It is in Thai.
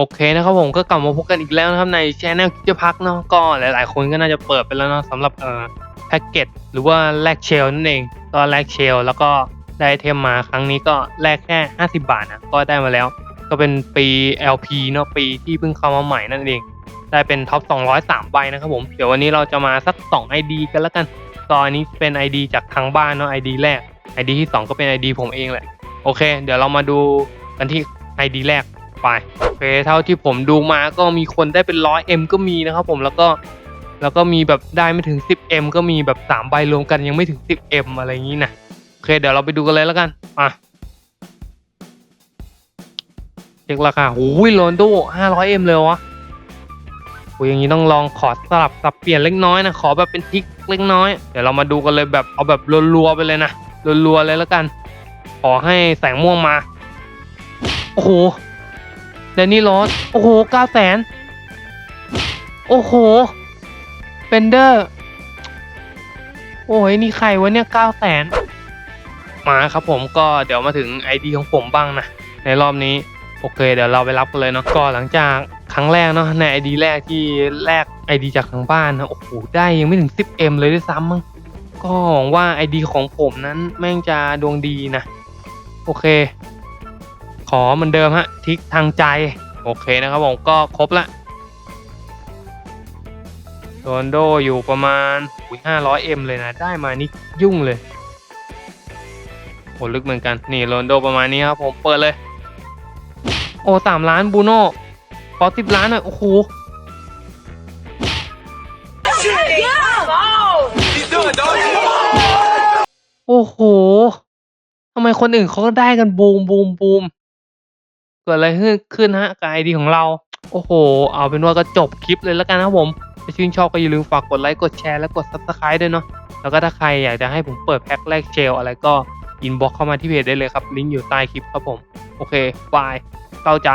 โอเคนะครับผมก็กลับมาพบกันอีกแล้วนะครับในช anel คิดจะพักเนาะก็หลาย ๆ คนก็น่าจะเปิดไปแล้วเนาะสำหรับเอ่อแพ็กเกจหรือว่าแลกเชลนั่นเองก็แลกเชลแล้วก็ได้ไอเทมมาครั้งนี้ก็แลกแค่ 50 บาทนะก็ได้มาแล้ว ก็เป็นปี LP เนาะปีที่เพิ่งเข้ามาใหม่นั่นเอง ได้เป็นท็อป 203 ใบนะครับผมเดี๋ยววันนี้เราจะมาสัก 2 ID กันแล้วกันก็อันนี้เป็น ID จากทางบ้านเนาะ ID แรก ID ที่ 2 ก็เป็น ID ผมเองแหละโอเค เดี๋ยวเรามาดูกันที่ ID แรก ไปโอเคเท่าที่ผมดูมาก็มีคนได้เป็น 100M ก็มีนะครับผมแล้วก็แล้วก็มีแบบได้ไม่ถึง 10M ก็มีแบบ3ใบรวมกันยังไม่ถึง 10M อะไรอย่างนี้นะโอเคเดี๋ยวเราไปดูกันเลยแล้วกันอะเช็คราคาโอ้ยโรนโด 500M เลยวะโอ้ยอย่างนี้ต้องลองขอสลับสับเปลี่ยนเล็กน้อยนะขอแบบเป็นทิกเล็กน้อยเดี๋ยวเรามาดูกันเลยแบบเอาแบบรัวๆไปเลยนะรัวๆเลยแล้วกัน ขอให้แสงม่วงมา โอ้โห แดนนี่รอสโอ้โหเก้าแสนโอ้โหเบนเดอร์ โอ้ยนี่ใครวะเนี่ยเก้าแสนมาครับผมก็เดี๋ยวมาถึง ID ของผมบ้างนะ ในรอบนี้ โอเค เดี๋ยวเราไปรับกันเลยเนาะก็หลังจากครั้งแรกเนาะใน ID แรกที่แรก ID จากทางบ้านนะโอ้โหได้ยังไม่ถึง 10M เลยด้วยซ้ำมั้งก็หวังว่า ID ของผมนั้นแม่งจะดวงดีนะ โอเค ขอเหมือนเดิมฮะทิกทางใจ โอเคนะครับผมก็ครบละโรนโดอยู่ประมาณห้าร้อยเอ็มเลยนะ ได้มานี่ยุ่งเลยโหลึกเหมือนกัน นี่โรนโดประมาณนี้ครับผมเปิดเลย โอ้สามล้านบูโน่ขอสิบล้านหน่อย โอ้โหโอ้โหทำไมคนอื่นเขาก็ได้กันบูมบูมบูม กิดอะไรขึ้นขึ้นฮะกับไอดีของเรา โอ้โห เอาเป็นว่าก็จบคลิปเลยแล้วกันนะครับผมถ้าชื่นชอบก็อย่าลืมฝากกดไลค์กดแชร์และกด subscribe ด้วยเนาะแล้วก็ถ้าใครอยากจะให้ผมเปิดแพ็คแรกเชลอะไรก็อินบ็อกเข้ามาที่เพจได้เลยครับลิงก์อยู่ใต้คลิปครับผม โอเคบายเข้าใจ